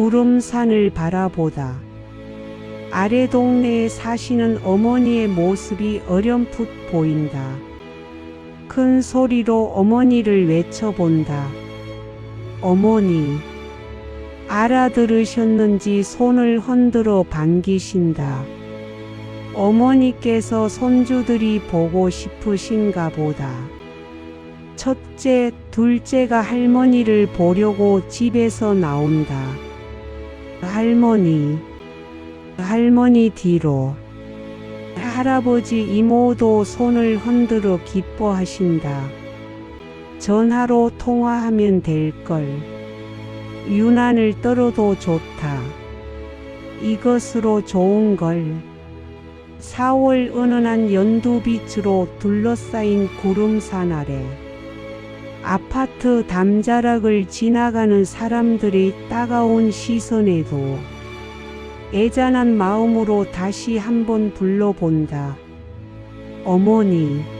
구름산을 바라보다. 아래 동네에 사시는 어머니의 모습이 어렴풋 보인다. 큰 소리로 어머니를 외쳐본다. 어머니. 알아들으셨는지 손을 흔들어 반기신다. 어머니께서 손주들이 보고 싶으신가 보다. 첫째, 둘째가 할머니를 보려고 집에서 나온다. 할머니, 할머니 뒤로. 할아버지 이모도 손을 흔들어 기뻐하신다. 전화로 통화하면 될걸. 유난을 떨어도 좋다. 이것으로 좋은 걸. 4월 은은한 연두빛으로 둘러싸인 구름산 아래. 아파트 담자락을 지나가는 사람들의 따가운 시선에도 애잔한 마음으로 다시 한번 불러본다. 어머니.